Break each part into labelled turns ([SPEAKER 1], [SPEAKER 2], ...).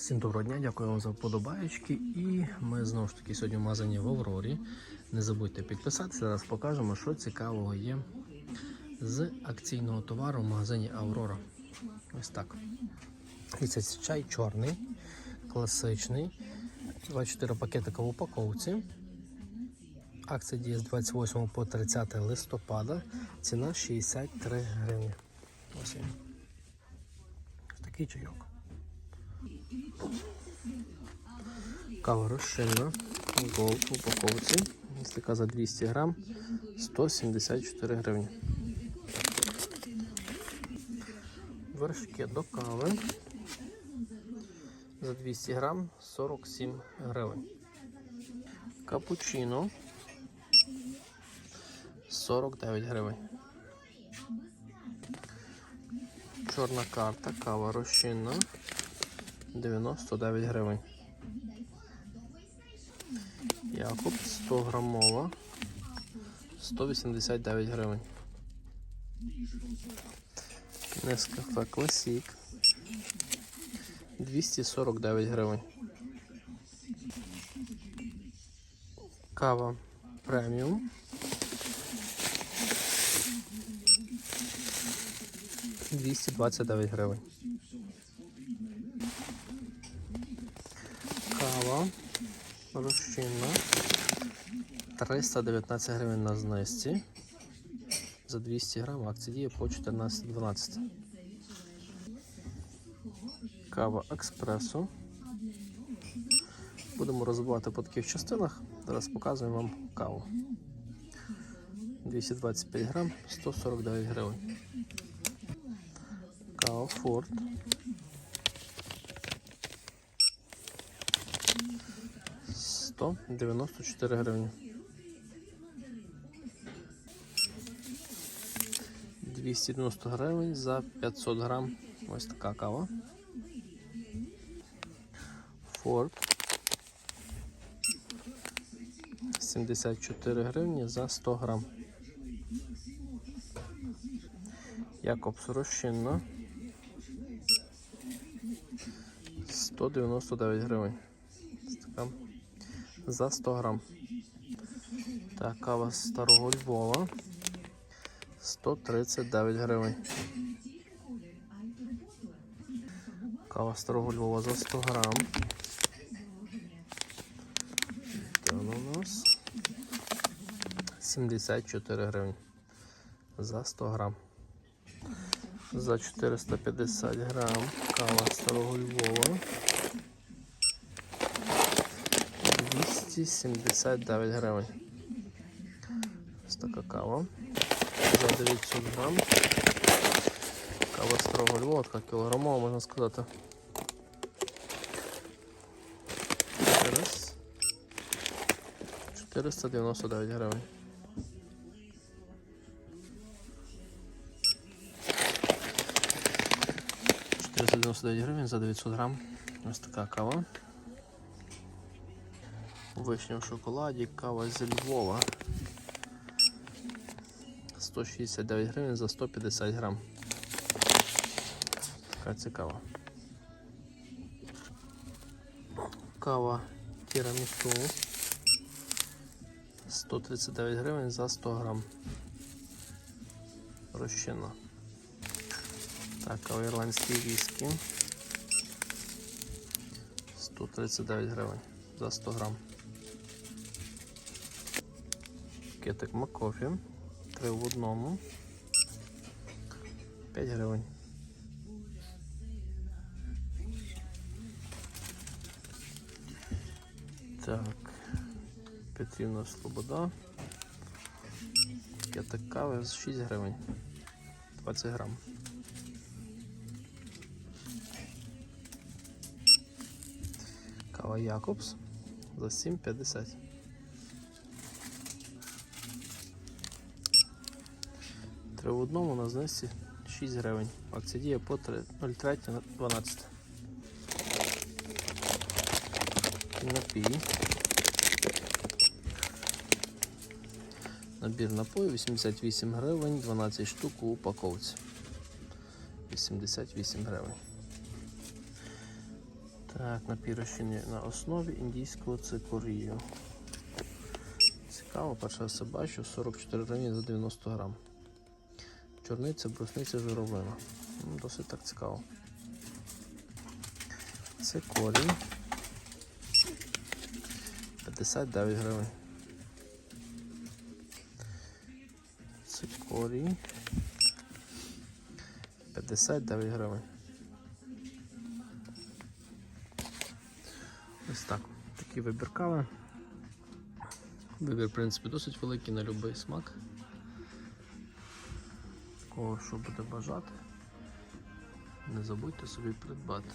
[SPEAKER 1] Всім доброго дня, дякую вам за вподобаєчки. І ми знову ж таки сьогодні в магазині в Аврорі. Не забудьте підписатися. Зараз покажемо, що цікавого є з акційного товару в магазині Аврора. Ось так. І це чай чорний, класичний. 24 пакетика в упаковці. Акція діє з 28 по 30 листопада. Ціна 63 гривні. Ось він. Такий чайок. Кава розчинна, голд в упаковці. Ось за 200 грам 174 гривні. Вершки до кави за 200 грам 47 гривень. Капучино 49 гривень. Чорна карта, кава розчинна 99 гривень. Якуб 100 грамова 189 гривень. Нескафе Класік 249 гривень. Кава преміум 229 гривень. Кава розчинна 319 гривень на знижці. За 200 грам акція діє по 14,12. Кава експресо. Будемо розбивати по таких частинах. Зараз показуємо вам каву. 225 грам, 149 гривень. Кава Форд. Сто дев'яносто чотири гривні. Двісті дев'яносто гривень за 500 грам. Ось така кава. Форд. 74 гривні за 100 грам. Якобс розчинна. 199 гривень. Така. За 100 грам. Так, кава старого Львова. 139 гривень. Кава старого Львова за 100 грам. Де у нас? 74 гривень. За 100 грам. За 450 грам кава старого Львова. 279 гривень. Ось така кава. За 900 грам. Кава старого Львова, така кілограмова, можна сказати. Зараз 499 гривень. Гривень за 900 грам. Ось така кава. Вишня в шоколаді, кава зі Львова. 169 гривень за 150 грам. Така цікава. Кава тірамісу. 139 гривень за 100 грам. Розчинна. Так, кава ірландський віскі. 139 гривень за 100 грам. Кетик Макофі. Три в одному. 5 гривень. Так. Петрівна Слобода. Кетик кави з 6 гривень. 20 грам. Кава Якобс за 7,50. В одному на знижці 6 гривень. Акція діє по 0,3-12. Напій. Набір напою 88 гривень, 12 штук у упаковці. 88 гривень. Так, напірощені на основі індійського цикорію. Цікаво, перше все бачу, 44 гривні за 90 грам. Чорниця, брусниця, журавлина. Досить так цікаво. Це корінь. 59 гривень. Це корінь. 59 гривень. Ось так. Такі вибір кави. Вибір, в принципі, досить великий на будь-який смак. Кого що буде бажати. Не забудьте собі придбати.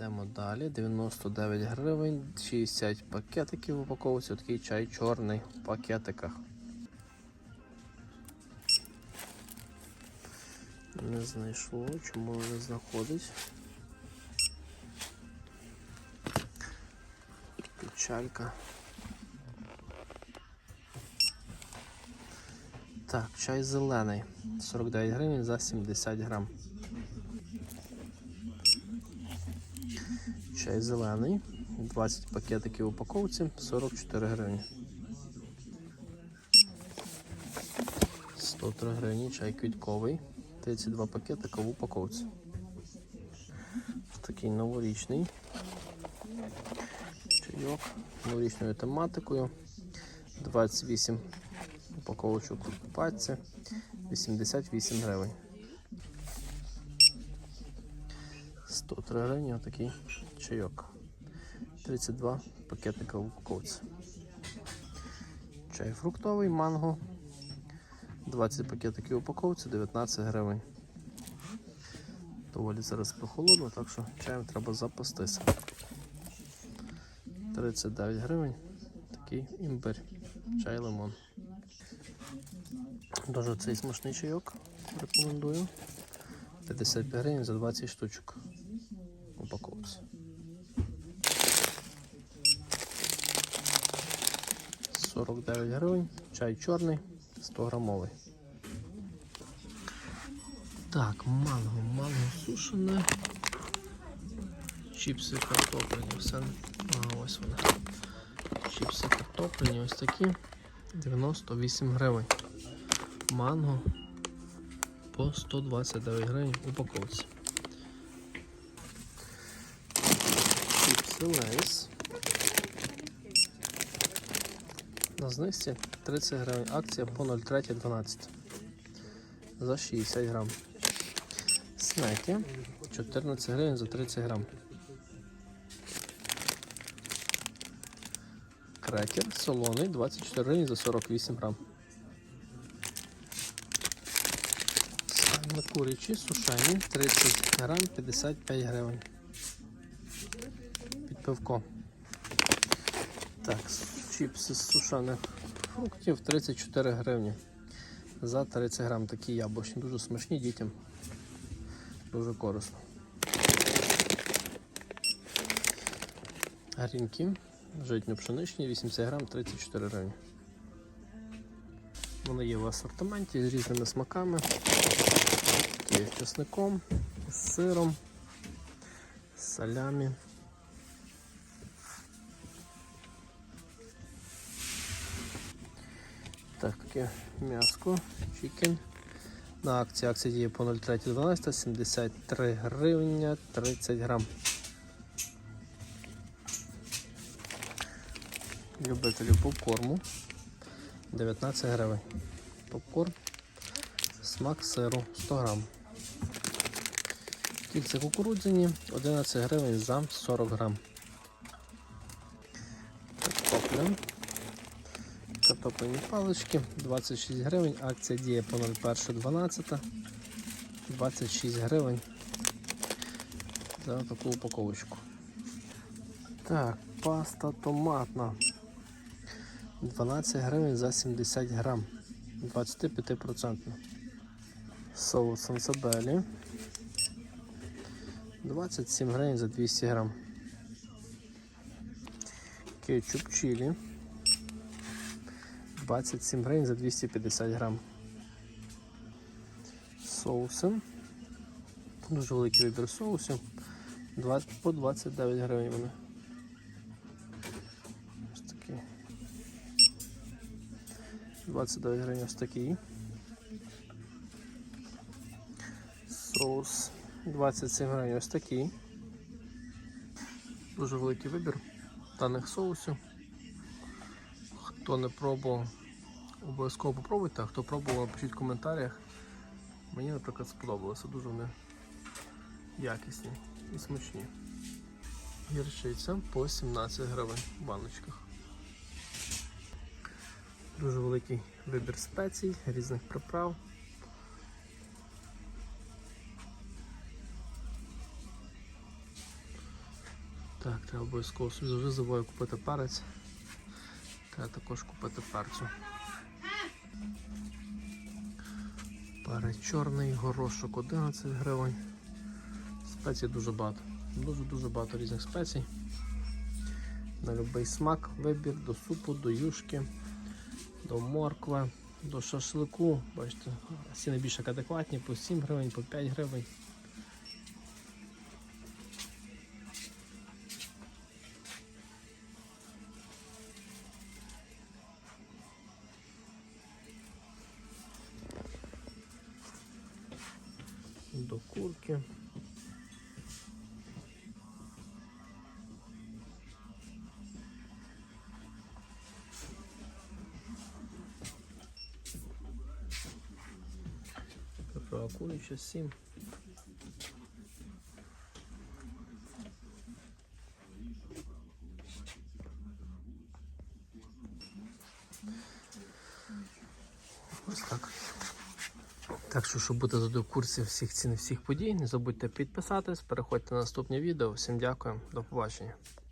[SPEAKER 1] Йдемо далі. 99 гривень, 60 пакетиків в упаковці. Такий чай чорний в пакетиках. Не знайшло, чому не знаходить. Печалька. Так, чай зелений. 49 гривень за 70 грам. Чай зелений. 20 пакетиків упаковці, 44 гривні. 103 гривні, чай квітковий. 32 пакетика в упаковці. Такий новорічний чайок новорічною тематикою. 28 упаковочок у пачці, 88 гривень. 103 гривні отакий чайок. 32 пакетика в упаковці. Чай фруктовий, манго. 20 пакетиків упаковці, 19 гривень. Доволі зараз прохолодно, так що чаєм треба запастися. 39 гривень. Такий імбир. Чай лимон. Дуже цей смачний чайок. Рекомендую. 55 гривень за 20 штучок. Упаковці. Сорок дев'ять гривень. Чай чорний, 100 грамовий. Так, манго, манго сушене. Чіпси картоплені, все. А, ось вони. Чіпси картоплені, ось такі. 98 гривень. Манго по 129 гривень упаковці. Лейс. На знижці 30 гривень. Акція по 0,312 за 60 грам. Снеки 14 гривень за 30 грам. Крекер солоний 24 гривень за 48 грам. Саме курячі сушені 30 грам 55 гривень. Під. Так, чіпси з сушених фруктів 34 гривні. За 30 грам такі яблучні, дуже смачні дітям. Дуже корисно. Грінки, житньо-пшеничні, 80 грам, 34 гривні. Вони є в асортименті з різними смаками. Є з чесником, з сиром, з салямі. Так, таке м'яско, чікен. На акції акція діє по 0,312, 73 гривня 30 грам. Любителів попкорму 19 гривень. Попкорн, смак сиру 100 грам. Кільця кукурудзяні 11 гривень за 40 грам. Картопля. Картоплені палички 26 гривень. Акція діє по 01.12. 26 гривень за таку упаковочку. Так, паста томатна. 12 гривень за 70 грам. 25%. Соус сансабелі. 27 гривень за 200 грам. Кетчуп чилі. 27 гривень за 250 грам. Соуси. Дуже великий вибір соусів. 20, по 29 гривень вони. Ось такий. 29 гривень ось такий. Соус 27 гривень ось такий. Дуже великий вибір даних соусів. Хто не пробував, обов'язково попробуйте, а хто пробував, пишіть в коментарях. Мені, наприклад, сподобалося. Дуже вони якісні і смачні. Гірчиця по 17 гривень в баночках. Дуже великий вибір спецій, різних приправ. Так, треба обов'язково завжди забуваю купити перець. Треба також купити перцю. Перець чорний, горошок 11 гривень. Спецій дуже багато. Дуже-дуже багато різних спецій. На будь-який смак, вибір до супу, до юшки, до моркви, до шашлику. Бачите, ціни більш адекватні, по 7 гривень, по 5 гривень. До курки. Куряча 7. Ось так. Так що, щоб бути завжди курсі всіх цін, всіх подій, не забудьте підписатись, переходьте на наступні відео. Всім дякую, до побачення.